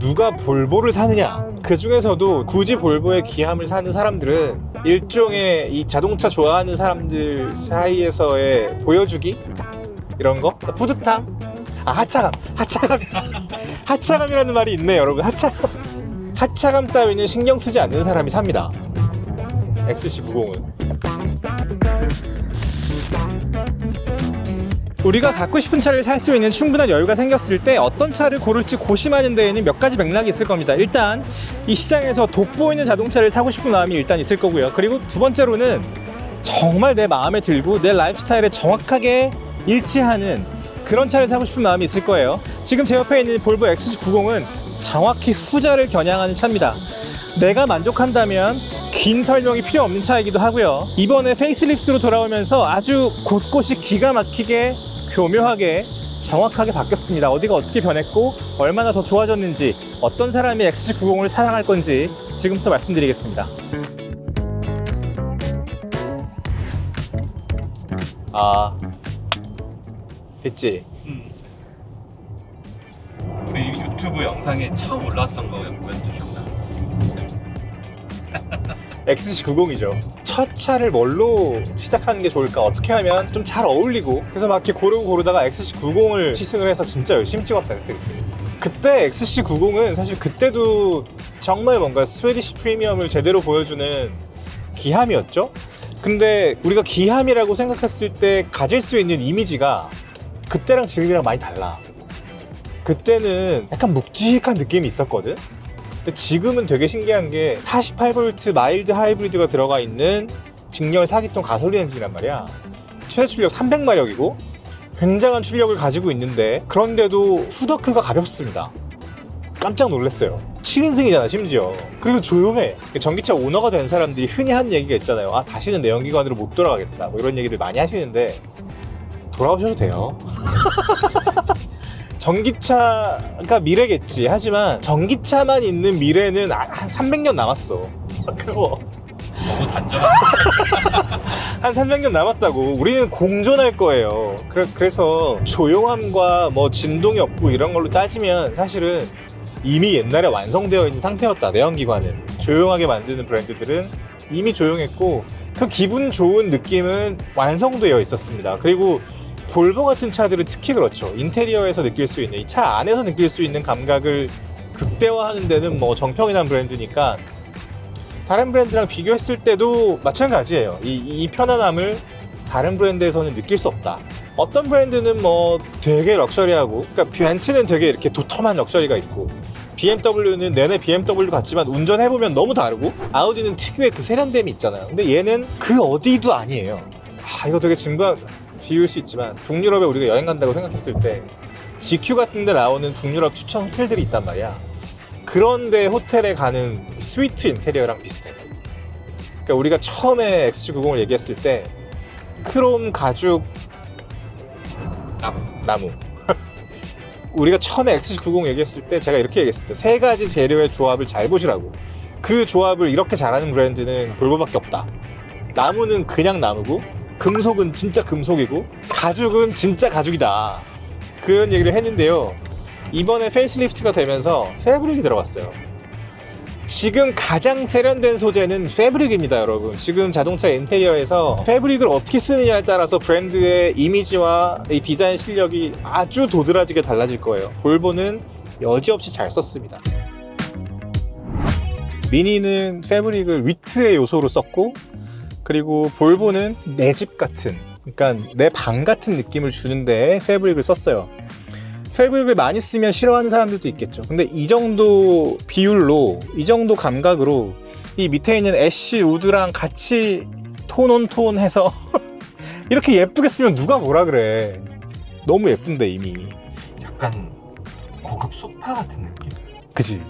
누가 볼보를 사느냐? 그 중에서도 굳이 볼보의 기함을 사는 사람들은 일종의 이 자동차 좋아하는 사람들 사이에서의 보여주기? 이런 거? 뿌듯함? 아 하차감. 하차감. 하차감이라는 말이 있네 여러분. 하차감. 하차감 따위는 신경 쓰지 않는 사람이 삽니다. XC90은 우리가 갖고 싶은 차를 살 수 있는 충분한 여유가 생겼을 때 어떤 차를 고를지 고심하는 데에는 몇 가지 맥락이 있을 겁니다. 일단 이 시장에서 돋보이는 자동차를 사고 싶은 마음이 일단 있을 거고요. 그리고 두 번째로는 정말 내 마음에 들고 내 라이프 스타일에 정확하게 일치하는 그런 차를 사고 싶은 마음이 있을 거예요. 지금 제 옆에 있는 볼보 XC90은 정확히 후자를 겨냥하는 차입니다. 내가 만족한다면 긴 설명이 필요 없는 차이기도 하고요. 이번에 페이스리프트로 돌아오면서 아주 곳곳이 기가 막히게 교묘하게 정확하게 바뀌었습니다. 어디가 어떻게 변했고 얼마나 더 좋아졌는지 어떤 사람이 XC90을 사랑할 건지 지금부터 말씀드리겠습니다. 아 됐지? 그 유튜브 영상에 처음 올라왔던 거 왠지 기억나. XC90이죠. 첫 차를 뭘로 시작하는 게 좋을까? 어떻게 하면 좀 잘 어울리고 그래서 막 이렇게 고르고 고르다가 XC90을 시승을 해서 진짜 열심히 찍었다 그때 그치? 그때 XC90은 사실 그때도 정말 뭔가 스웨디시 프리미엄을 제대로 보여주는 기함이었죠. 근데 우리가 기함이라고 생각했을 때 가질 수 있는 이미지가 그때랑 지금이랑 많이 달라. 그때는 약간 묵직한 느낌이 있었거든. 근데 지금은 되게 신기한 게 48V 마일드 하이브리드가 들어가 있는 직렬 4기통 가솔린 엔진이란 말이야. 최대 출력 300마력이고 굉장한 출력을 가지고 있는데 그런데도 후더크가 가볍습니다. 깜짝 놀랐어요. 7인승이잖아 심지어. 그리고 조용해. 전기차 오너가 된 사람들이 흔히 하는 얘기가 있잖아요. 아 다시는 내연기관으로 못 돌아가겠다. 뭐 이런 얘기들 많이 하시는데 돌아오셔도 돼요. 전기차가 미래겠지. 하지만 전기차만 있는 미래는 아- 한 300년 남았어. 그거 너무 단정한 한 300년 남았다고. 우리는 공존할 거예요. 그래, 그래서 조용함과 뭐 진동이 없고 이런 걸로 따지면 사실은 이미 옛날에 완성되어 있는 상태였다. 내연기관은 조용하게 만드는 브랜드들은 이미 조용했고 그 기분 좋은 느낌은 완성되어 있었습니다. 그리고 볼보 같은 차들은 특히 그렇죠. 인테리어에서 느낄 수 있는 이 차 안에서 느낄 수 있는 감각을 극대화하는 데는 뭐 정평이 난 브랜드니까 다른 브랜드랑 비교했을 때도 마찬가지예요. 이, 이 편안함을 다른 브랜드에서는 느낄 수 없다. 어떤 브랜드는 뭐 되게 럭셔리하고, 그러니까 벤츠는 되게 이렇게 도톰한 럭셔리가 있고, BMW는 내내 BMW 같지만 운전해보면 너무 다르고, 아우디는 특유의 그 세련됨이 있잖아요. 근데 얘는 그 어디도 아니에요. 아, 이거 되게 짐과 비울 수 있지만, 북유럽에 우리가 여행 간다고 생각했을 때, GQ 같은 데 나오는 북유럽 추천 호텔들이 있단 말이야. 그런데 호텔에 가는 스위트 인테리어랑 비슷해. 그러니까 우리가 처음에 XC90을 얘기했을 때 크롬 가죽 나무 나무. 우리가 처음에 XC90 얘기했을 때 제가 이렇게 얘기했어요. 세 가지 재료의 조합을 잘 보시라고. 그 조합을 이렇게 잘하는 브랜드는 볼보밖에 없다. 나무는 그냥 나무고 금속은 진짜 금속이고 가죽은 진짜 가죽이다. 그런 얘기를 했는데요. 이번에 페이스리프트가 되면서 패브릭이 들어갔어요. 지금 가장 세련된 소재는 패브릭입니다, 여러분. 지금 자동차 인테리어에서 패브릭을 어떻게 쓰느냐에 따라서 브랜드의 이미지와 이 디자인 실력이 아주 도드라지게 달라질 거예요. 볼보는 여지없이 잘 썼습니다. 미니는 패브릭을 위트의 요소로 썼고, 그리고 볼보는 내 집 같은, 그러니까 내 방 같은 느낌을 주는데 패브릭을 썼어요. 패브릭을 많이 쓰면 싫어하는 사람들도 있겠죠. 근데 이 정도 비율로, 이 정도 감각으로 이 밑에 있는 애쉬 우드랑 같이 톤 온 톤 해서 이렇게 예쁘게 쓰면 누가 뭐라 그래. 너무 예쁜데 이미. 약간 고급 소파 같은 느낌? 그지?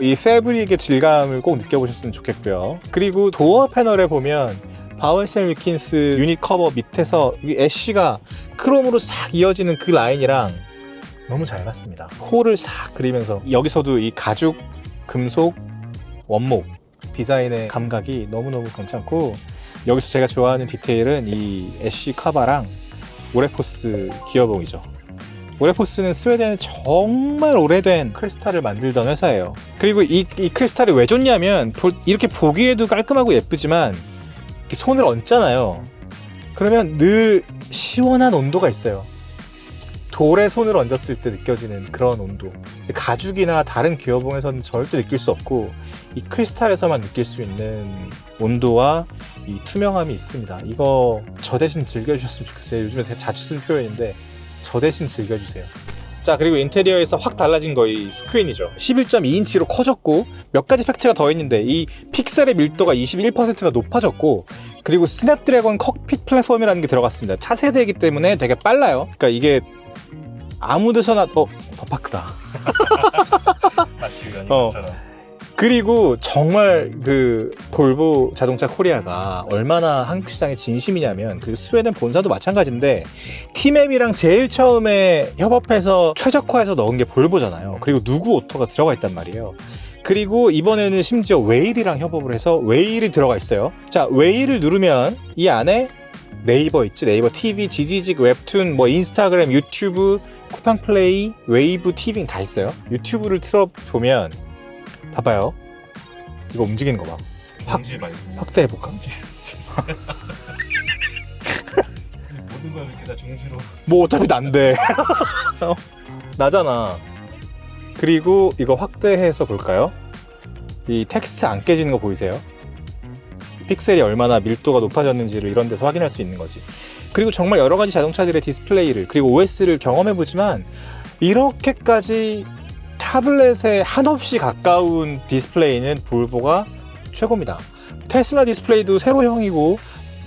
이 패브릭의 질감을 꼭 느껴보셨으면 좋겠고요. 그리고 도어 패널에 보면 바우에셀 위킨스 유닛 커버 밑에서 이 애쉬가 크롬으로 싹 이어지는 그 라인이랑 너무 잘 맞습니다. 코를 싹 그리면서 여기서도 이 가죽, 금속, 원목 디자인의 감각이 너무너무 괜찮고 여기서 제가 좋아하는 디테일은 이 애쉬 카바랑 오레포스 기어봉이죠. 오레포스는 스웨덴에 정말 오래된 크리스탈을 만들던 회사예요. 그리고 이, 이 크리스탈이 왜 좋냐면 볼- 이렇게 보기에도 깔끔하고 예쁘지만 손을 얹잖아요. 그러면 늘 시원한 온도가 있어요. 돌에 손을 얹었을 때 느껴지는 그런 온도. 가죽이나 다른 기어봉에서는 절대 느낄 수 없고 이 크리스탈에서만 느낄 수 있는 온도와 이 투명함이 있습니다. 이거 저 대신 즐겨주셨으면 좋겠어요. 요즘에 자주 쓰는 표현인데 저 대신 즐겨주세요. 자 그리고 인테리어에서 확 달라진 거 이 스크린이죠 11.2인치로 커졌고 몇 가지 팩트가 더 있는데 이 픽셀의 밀도가 21%가 높아졌고 그리고 스냅드래곤 콕핏 플랫폼이라는 게 들어갔습니다 차세대이기 때문에 되게 빨라요 그러니까 이게 아무 데서나 어, 더 파크다 마치 어. 것처럼. 그리고 정말 그 볼보 자동차 코리아가 얼마나 한국 시장에 진심이냐면 그 스웨덴 본사도 마찬가지인데 티맵이랑 제일 처음에 협업해서 최적화해서 넣은 게 볼보잖아요. 그리고 누구 오토가 들어가 있단 말이에요. 그리고 이번에는 심지어 웨일이랑 협업을 해서 웨일이 들어가 있어요. 자, 웨일을 누르면 이 안에 네이버 있지 네이버 TV, 지지직, 웹툰, 뭐 인스타그램, 유튜브, 쿠팡 플레이, 웨이브 TV 다 있어요. 유튜브를 틀어 보면 봐봐요. 이거 움직이는 거 봐. 확- 중지 말고. 확대해 볼까? 모든 걸 이렇게 다 중지로. 뭐 어차피 난데. 어, 나잖아. 그리고 이거 확대해서 볼까요? 이 텍스트 안 깨지는 거 보이세요? 픽셀이 얼마나 밀도가 높아졌는지를 이런 데서 확인할 수 있는 거지. 그리고 정말 여러 가지 자동차들의 디스플레이를 그리고 OS를 경험해 보지만 이렇게까지 타블렛에 한없이 가까운 디스플레이는 볼보가 최고입니다. 테슬라 디스플레이도 세로형이고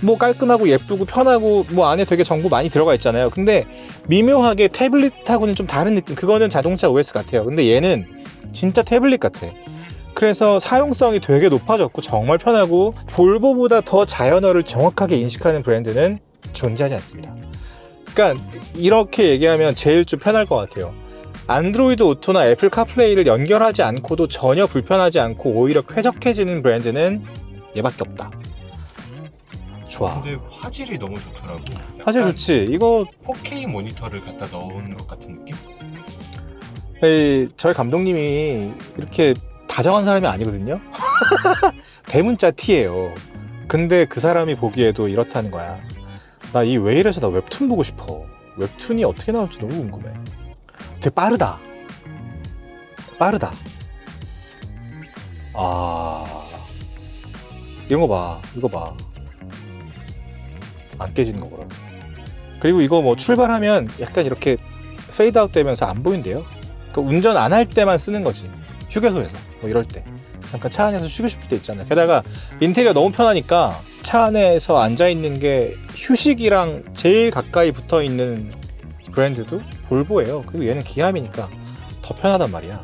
뭐 깔끔하고 예쁘고 편하고 뭐 안에 되게 정보 많이 들어가 있잖아요. 근데 미묘하게 태블릿하고는 좀 다른 느낌. 그거는 자동차 OS 같아요. 근데 얘는 진짜 태블릿 같아. 그래서 사용성이 되게 높아졌고 정말 편하고 볼보보다 더 자연어를 정확하게 인식하는 브랜드는 존재하지 않습니다. 그러니까 이렇게 얘기하면 제일 좀 편할 것 같아요. 안드로이드 오토나 애플 카플레이를 연결하지 않고도 전혀 불편하지 않고 오히려 쾌적해지는 브랜드는 얘밖에 없다. 좋아. 근데 화질이 너무 좋더라고. 화질 약간 좋지. 이거 4K 모니터를 갖다 넣은 것 같은 느낌? 에이, 저희 감독님이 이렇게 다정한 사람이 아니거든요. 대문자 T예요. 근데 그 사람이 보기에도 이렇다는 거야. 나이 웨일에서 나 웹툰 보고 싶어. 웹툰이 어떻게 나올지 너무 궁금해. 되게 빠르다. 빠르다. 아. 이런 거 봐. 이거 봐. 안 깨지는 거더라. 그리고 이거 뭐 출발하면 약간 이렇게 페이드 아웃 되면서 안 보인대요. 그 운전 안 할 때만 쓰는 거지. 휴게소에서 뭐 이럴 때 잠깐 차 안에서 쉬고 싶을 때 있잖아요. 게다가 인테리어 너무 편하니까 차 안에서 앉아 있는 게 휴식이랑 제일 가까이 붙어 있는 브랜드도 볼보예요. 그리고 얘는 기함이니까 더 편하단 말이야.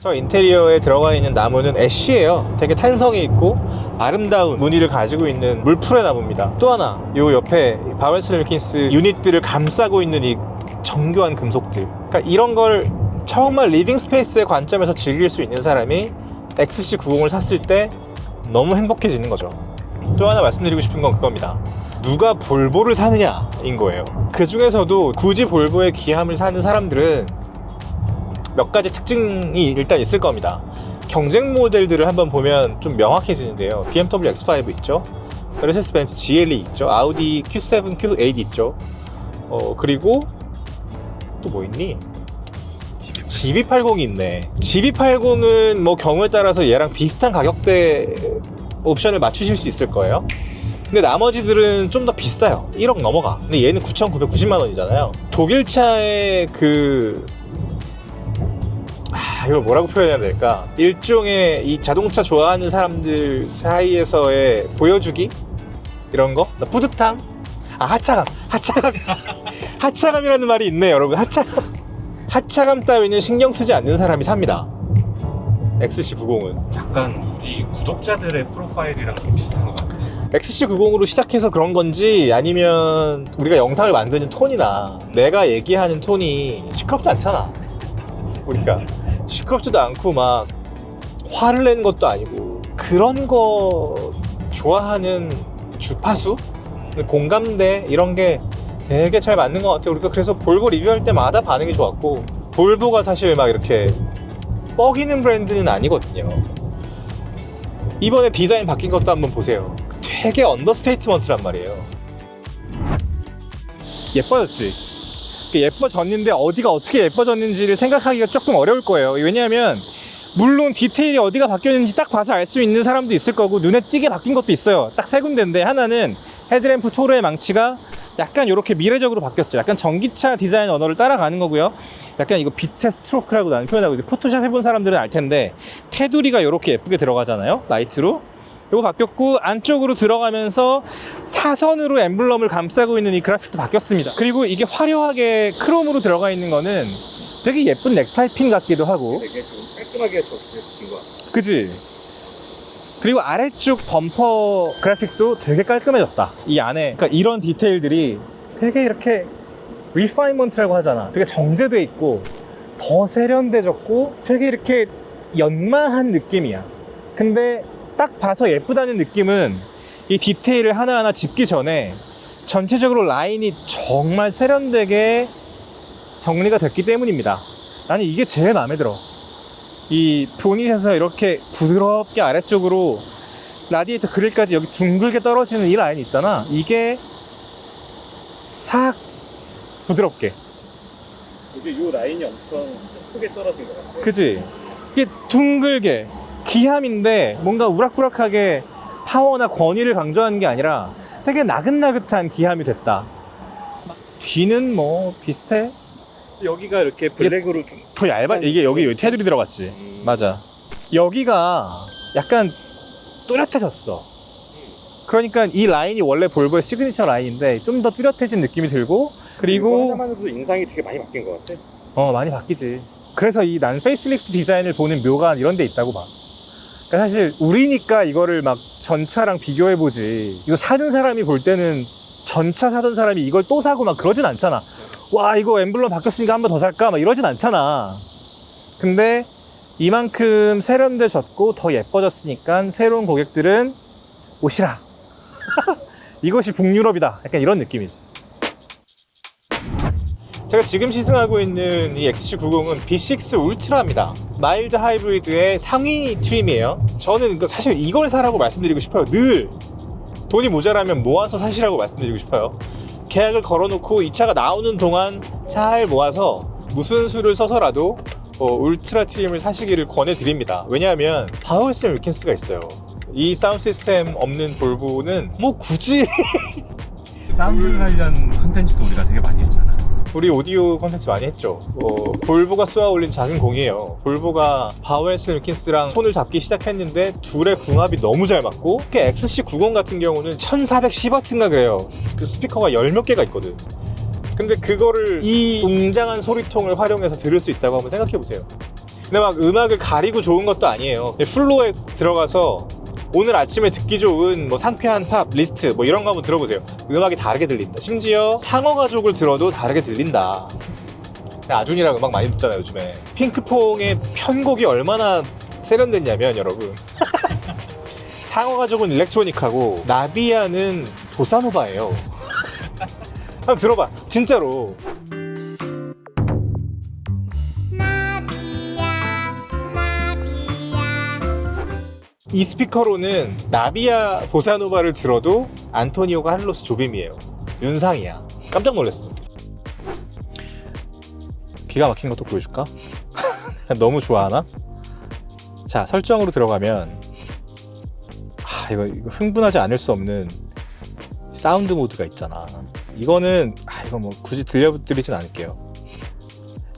저 인테리어에 들어가 있는 나무는 애쉬예요. 되게 탄성이 있고 아름다운 무늬를 가지고 있는 물풀의 나무입니다. 또 하나, 요 옆에 바웬스 윌킨스 유닛들을 감싸고 있는 이 정교한 금속들. 그러니까 이런 걸 정말 리빙 스페이스의 관점에서 즐길 수 있는 사람이 XC90을 샀을 때 너무 행복해지는 거죠. 또 하나 말씀드리고 싶은 건 그겁니다. 누가 볼보를 사느냐인 거예요. 그 중에서도 굳이 볼보의 기함을 사는 사람들은 몇 가지 특징이 일단 있을 겁니다. 경쟁 모델들을 한번 보면 좀 명확해지는데요. BMW X5 있죠. 메르세스 벤츠 GLE 있죠. 아우디 Q7, Q8 있죠. 어, 그리고 또 뭐 있니? GV80이 있네. GV80은 뭐 경우에 따라서 얘랑 비슷한 가격대 옵션을 맞추실 수 있을 거예요. 근데 나머지들은 좀 더 비싸요. 1억 넘어가. 근데 얘는 9,990만 원이잖아요. 독일차의 그 아, 이걸 뭐라고 표현해야 될까? 일종의 이 자동차 좋아하는 사람들 사이에서의 보여주기 이런 거, 나 뿌듯함, 아 하차감, 하차감, 하차감이라는 말이 있네, 여러분. 하차감, 하차감 따위는 신경 쓰지 않는 사람이 삽니다. XC90은 약간 우리 구독자들의 프로파일이랑 좀 비슷한 것 같아. XC90으로 시작해서 그런 건지 아니면 우리가 영상을 만드는 톤이나 내가 얘기하는 톤이 시끄럽지 않잖아. 우리가 시끄럽지도 않고 막 화를 내는 것도 아니고 그런 거 좋아하는 주파수, 공감대 이런 게 되게 잘 맞는 것 같아요. 우리가 그래서 볼보 리뷰할 때마다 반응이 좋았고 볼보가 사실 막 이렇게 뻐기는 브랜드는 아니거든요. 이번에 디자인 바뀐 것도 한번 보세요. 되게 언더스테이트먼트란 말이에요. 예뻐졌지. 예뻐졌는데 어디가 어떻게 예뻐졌는지를 생각하기가 조금 어려울 거예요. 왜냐하면 물론 디테일이 어디가 바뀌었는지 딱 봐서 알 수 있는 사람도 있을 거고 눈에 띄게 바뀐 것도 있어요. 딱 세 군데인데 하나는 헤드램프 토르의 망치가 약간 이렇게 미래적으로 바뀌었죠. 약간 전기차 디자인 언어를 따라가는 거고요. 약간 이거 빛의 스트로크라고 나는 표현하고 있는데 포토샵 해본 사람들은 알 텐데 테두리가 이렇게 예쁘게 들어가잖아요. 라이트로. 이거 바뀌었고 안쪽으로 들어가면서 사선으로 엠블럼을 감싸고 있는 이 그래픽도 바뀌었습니다. 그리고 이게 화려하게 크롬으로 들어가 있는 거는 되게 예쁜 넥타이 핀 같기도 하고 되게 좀 깔끔하게 적힌 것 같아. 그지? 그리고 아래쪽 범퍼 그래픽도 되게 깔끔해졌다. 이 안에. 그러니까 이런 디테일들이 되게 이렇게 리파이먼트라고 하잖아. 되게 정제돼 있고 더 세련돼졌고 되게 이렇게 연마한 느낌이야. 근데 딱 봐서 예쁘다는 느낌은 이 디테일을 하나하나 짚기 전에 전체적으로 라인이 정말 세련되게 정리가 됐기 때문입니다. 나는 이게 제일 마음에 들어. 이 보닛에서 이렇게 부드럽게 아래쪽으로 라디에이터 그릴까지 여기 둥글게 떨어지는 이 라인 있잖아. 이게 싹 부드럽게. 이게 이 라인이 엄청 크게 떨어진 것 같아. 그지? 이게 둥글게 기함인데 뭔가 우락부락하게 파워나 권위를 강조하는 게 아니라 되게 나긋나긋한 기함이 됐다. 뒤는 뭐 비슷해. 여기가 이렇게 블랙으로 좀 더 얇아. 이게 여기 여기 테두리 들어갔지. 맞아. 여기가 약간 뚜렷해졌어. 그러니까 이 라인이 원래 볼보의 시그니처 라인인데 좀 더 뚜렷해진 느낌이 들고 그리고 하나만으로도 인상이 되게 많이 바뀐 것 같아. 어 많이 바뀌지. 그래서 이 난 페이스리프트 디자인을 보는 묘가 이런 데 있다고 봐. 그러니까 사실 우리니까 이거를 막 전차랑 비교해 보지. 이거 사는 사람이 볼 때는 전차 사던 사람이 이걸 또 사고 막 그러진 않잖아. 와 이거 엠블럼 바뀌었으니까 한 번 더 살까 막 이러진 않잖아. 근데 이만큼 세련돼졌고 더 예뻐졌으니까 새로운 고객들은 오시라. 이것이 북유럽이다. 약간 이런 느낌이지. 제가 지금 시승하고 있는 이 XC90은 B6 울트라입니다. 마일드 하이브리드의 상위 트림이에요. 저는 그 사실 이걸 사라고 말씀드리고 싶어요. 늘 돈이 모자라면 모아서 사시라고 말씀드리고 싶어요. 계약을 걸어놓고 이 차가 나오는 동안 잘 모아서 무슨 수를 써서라도 어, 울트라 트림을 사시기를 권해드립니다. 왜냐하면 파워셀 위킨스가 있어요. 이 사운드 시스템 없는 볼보는 뭐 굳이 사운드 관련 컨텐츠도 우리가 되게 많이 우리 오디오 콘텐츠 많이 했죠. 어, 볼보가 쏘아 올린 작은 공이에요. 볼보가 바우엘스 윌킨스랑 손을 잡기 시작했는데 둘의 궁합이 너무 잘 맞고 특히 XC90 같은 경우는 1410W인가 그래요. 그 스피커가 열 몇 개가 있거든. 근데 그거를 이 웅장한 소리통을 활용해서 들을 수 있다고 한번 생각해 보세요. 근데 막 음악을 가리고 좋은 것도 아니에요. 플로어에 들어가서 오늘 아침에 듣기 좋은 뭐 상쾌한 팝 리스트 뭐 이런 거 한번 들어보세요. 음악이 다르게 들린다. 심지어 상어 가족을 들어도 다르게 들린다. 아준이랑 음악 많이 듣잖아요 요즘에. 핑크퐁의 편곡이 얼마나 세련됐냐면 여러분. 상어 가족은 일렉트로닉하고 나비야는 보사노바예요. 한번 들어봐. 진짜로. 이 스피커로는 나비야 보사노바를 들어도 안토니오가 할로스 조빔이에요. 윤상이야. 깜짝 놀랐어. 기가 막힌 것도 보여줄까? 너무 좋아하나? 자, 설정으로 들어가면 아, 이거, 이거 흥분하지 않을 수 없는 사운드 모드가 있잖아. 이거는 아, 이거 뭐 굳이 들려드리진 않을게요.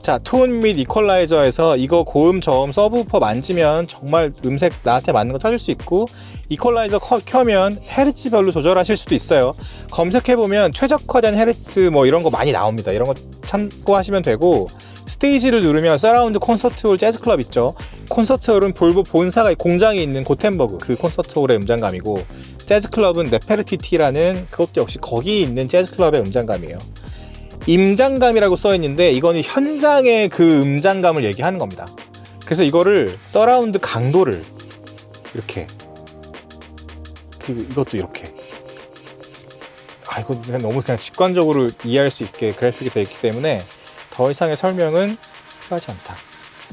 자, 톤 및 이퀄라이저에서 이거 고음, 저음, 서브우퍼 만지면 정말 음색 나한테 맞는 거 찾을 수 있고 이퀄라이저 커- 켜면 헤르츠별로 조절하실 수도 있어요. 검색해보면 최적화된 헤르츠 뭐 이런 거 많이 나옵니다. 이런 거 참고하시면 되고 스테이지를 누르면 서라운드 콘서트홀 재즈클럽 있죠. 콘서트홀은 볼보 본사가 공장이 있는 고텐버그 그 콘서트홀의 음장감이고 재즈클럽은 네페르티티라는 그것도 역시 거기 있는 재즈클럽의 음장감이에요. 임장감이라고 써 있는데 이거는 현장의 그 음장감을 얘기하는 겁니다. 그래서 이거를 서라운드 강도를 이렇게 그리고 이것도 이렇게 아 이거 그냥 너무 그냥 직관적으로 이해할 수 있게 그래픽이 되어 있기 때문에 더 이상의 설명은 필요하지 않다.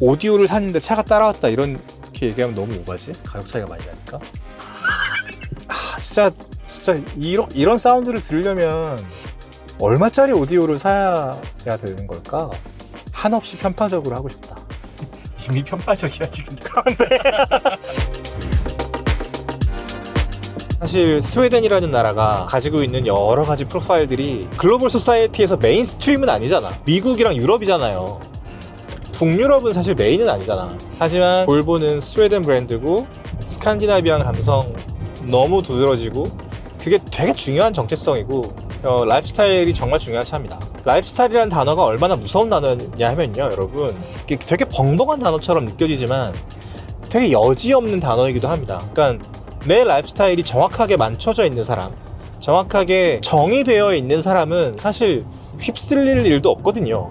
오디오를 샀는데 차가 따라왔다 이렇게 얘기하면 너무 오바지? 가격 차이가 많이 나니까. 아 진짜 진짜 이런 이런 사운드를 들으려면 얼마짜리 오디오를 사야 되는 걸까? 한없이 편파적으로 하고 싶다. 이미 편파적이야 지금. 사실 스웨덴이라는 나라가 가지고 있는 여러 가지 프로파일들이 글로벌 소사이어티에서 메인스트림은 아니잖아. 미국이랑 유럽이잖아요. 북유럽은 사실 메인은 아니잖아. 하지만 볼보는 스웨덴 브랜드고 스칸디나비안 감성 너무 두드러지고 그게 되게 중요한 정체성이고 어, 라이프스타일이 정말 중요한 차입니다. 라이프스타일이라는 단어가 얼마나 무서운 단어냐 하면요, 여러분. 되게 벙벙한 단어처럼 느껴지지만 되게 여지없는 단어이기도 합니다. 그러니까 내 라이프스타일이 정확하게 맞춰져 있는 사람, 정확하게 정의되어 있는 사람은 사실 휩쓸릴 일도 없거든요.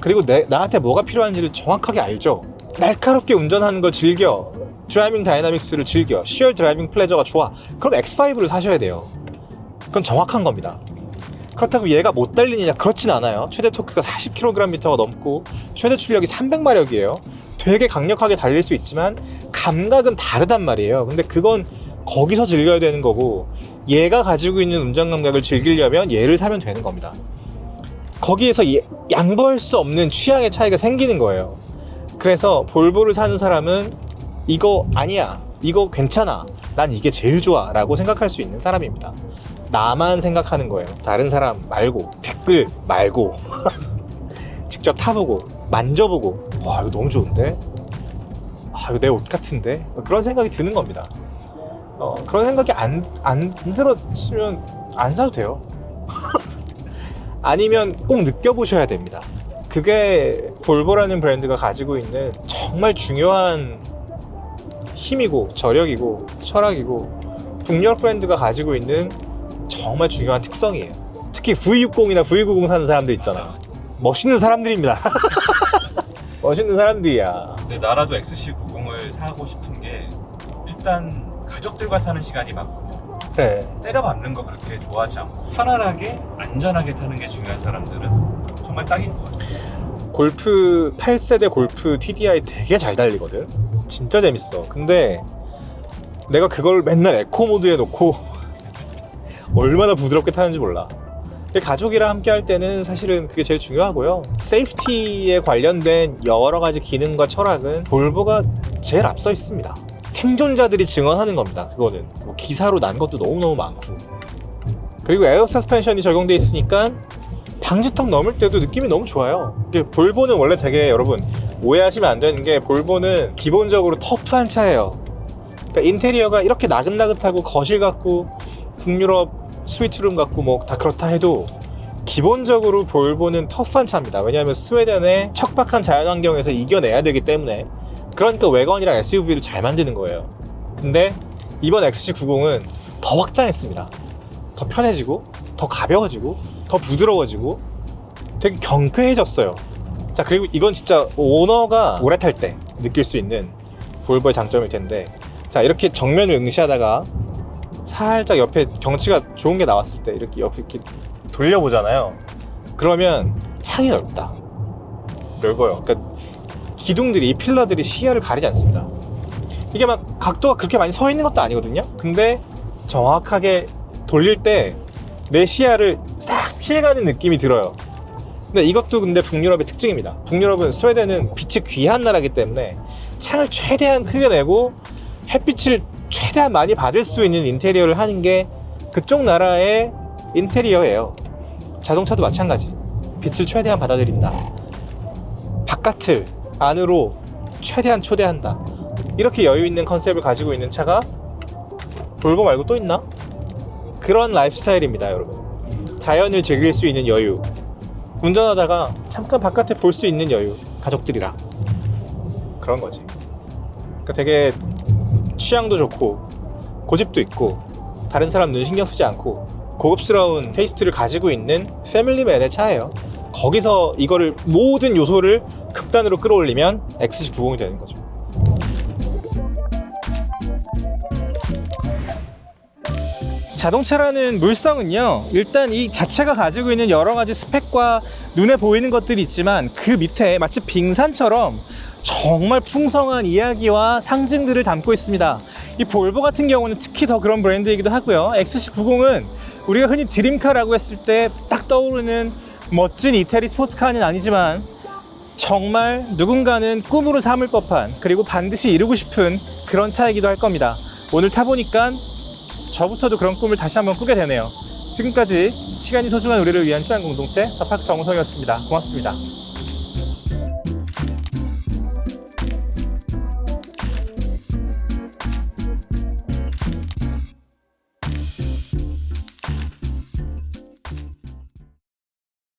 그리고 내, 나한테 뭐가 필요한지를 정확하게 알죠. 날카롭게 운전하는 걸 즐겨. 드라이빙 다이나믹스를 즐겨. 시얼 드라이빙 플레저가 좋아. 그럼 X5를 사셔야 돼요. 그건 정확한 겁니다. 그렇다고 얘가 못 달리느냐? 그렇진 않아요. 최대 토크가 40kgm가 넘고 최대 출력이 300마력이에요. 되게 강력하게 달릴 수 있지만 감각은 다르단 말이에요. 근데 그건 거기서 즐겨야 되는 거고 얘가 가지고 있는 운전 감각을 즐기려면 얘를 사면 되는 겁니다. 거기에서 예- 양보할 수 없는 취향의 차이가 생기는 거예요. 그래서 볼보를 사는 사람은 이거 아니야. 이거 괜찮아. 난 이게 제일 좋아. 라고 생각할 수 있는 사람입니다. 나만 생각하는 거예요. 다른 사람 말고, 댓글 말고, 직접 타보고, 만져보고, 와, 이거 너무 좋은데? 아, 이거 내 옷 같은데? 그런 생각이 드는 겁니다. 어, 그런 생각이 안, 안 들었으면 안 사도 돼요. 아니면 꼭 느껴보셔야 됩니다. 그게 볼보라는 브랜드가 가지고 있는 정말 중요한 힘이고 저력이고 철학이고 북유럽 브랜드가 가지고 있는 정말 중요한 특성이에요. 특히 V60이나 V90 사는 사람들 있잖아. 멋있는 사람들입니다. 멋있는 사람들이야. 근데 나라도 XC90을 사고 싶은 게 일단 가족들과 타는 시간이 많고 그래. 때려박는 거 그렇게 좋아하지 않고 편안하게 안전하게 타는 게 중요한 사람들은 정말 딱인 것 같아요. 골프 8세대 골프 TDI 되게 잘 달리거든. 진짜 재밌어. 근데 내가 그걸 맨날 에코 모드에 놓고 얼마나 부드럽게 타는지 몰라. 가족이랑 함께 할 때는 사실은 그게 제일 중요하고요. 세이프티에 관련된 여러 가지 기능과 철학은 볼보가 제일 앞서 있습니다. 생존자들이 증언하는 겁니다. 그거는 뭐 기사로 난 것도 너무너무 많고 그리고 에어 서스펜션이 적용돼 있으니까 방지턱 넘을 때도 느낌이 너무 좋아요. 볼보는 원래 되게 여러분 오해하시면 안 되는 게 볼보는 기본적으로 터프한 차예요. 그러니까 인테리어가 이렇게 나긋나긋하고 거실 같고 북유럽 스위트룸 같고 뭐 다 그렇다 해도 기본적으로 볼보는 터프한 차입니다. 왜냐하면 스웨덴의 척박한 자연환경에서 이겨내야 되기 때문에 그러니까 외건이랑 SUV를 잘 만드는 거예요. 근데 이번 XC90은 더 확장했습니다. 더 편해지고 더 가벼워지고 더 부드러워지고 되게 경쾌해졌어요. 자 그리고 이건 진짜 오너가 오래 탈 때 느낄 수 있는 볼보의 장점일 텐데 자 이렇게 정면을 응시하다가 살짝 옆에 경치가 좋은 게 나왔을 때 이렇게 옆에 이렇게 돌려보잖아요. 그러면 창이 넓다. 넓어요. 그러니까 기둥들이 필러들이 시야를 가리지 않습니다. 이게 막 각도가 그렇게 많이 서 있는 것도 아니거든요. 근데 정확하게 돌릴 때 내 시야를 싹 피해가는 느낌이 들어요. 근데 이것도 근데 북유럽의 특징입니다. 북유럽은 스웨덴은 빛이 귀한 나라기 때문에 창을 최대한 크게 내고 햇빛을 최대한 많이 받을 수 있는 인테리어를 하는 게 그쪽 나라의 인테리어예요. 자동차도 마찬가지. 빛을 최대한 받아들인다. 바깥을 안으로 최대한 초대한다. 이렇게 여유 있는 컨셉을 가지고 있는 차가 볼보 말고 또 있나? 그런 라이프 스타일입니다, 여러분. 자연을 즐길 수 있는 여유. 운전하다가 잠깐 바깥에 볼 수 있는 여유. 가족들이랑. 그런 거지. 그러니까 되게 취향도 좋고, 고집도 있고, 다른 사람 눈 신경 쓰지 않고, 고급스러운 테이스트를 가지고 있는 패밀리맨의 차예요. 거기서 이거를 모든 요소를 극단으로 끌어올리면 XC90이 되는 거죠. 자동차라는 물성은요, 일단 이 자체가 가지고 있는 여러 가지 스펙과 눈에 보이는 것들이 있지만 그 밑에 마치 빙산처럼 정말 풍성한 이야기와 상징들을 담고 있습니다. 이 볼보 같은 경우는 특히 더 그런 브랜드이기도 하고요. XC90은 우리가 흔히 드림카라고 했을 때 딱 떠오르는 멋진 이태리 스포츠카는 아니지만 정말 누군가는 꿈으로 삼을 법한 그리고 반드시 이루고 싶은 그런 차이기도 할 겁니다. 오늘 타보니까 저부터도 그런 꿈을 다시 한번 꾸게 되네요. 지금까지 시간이 소중한 우리를 위한 취한 공동체 파파크 정우성이었습니다. 고맙습니다.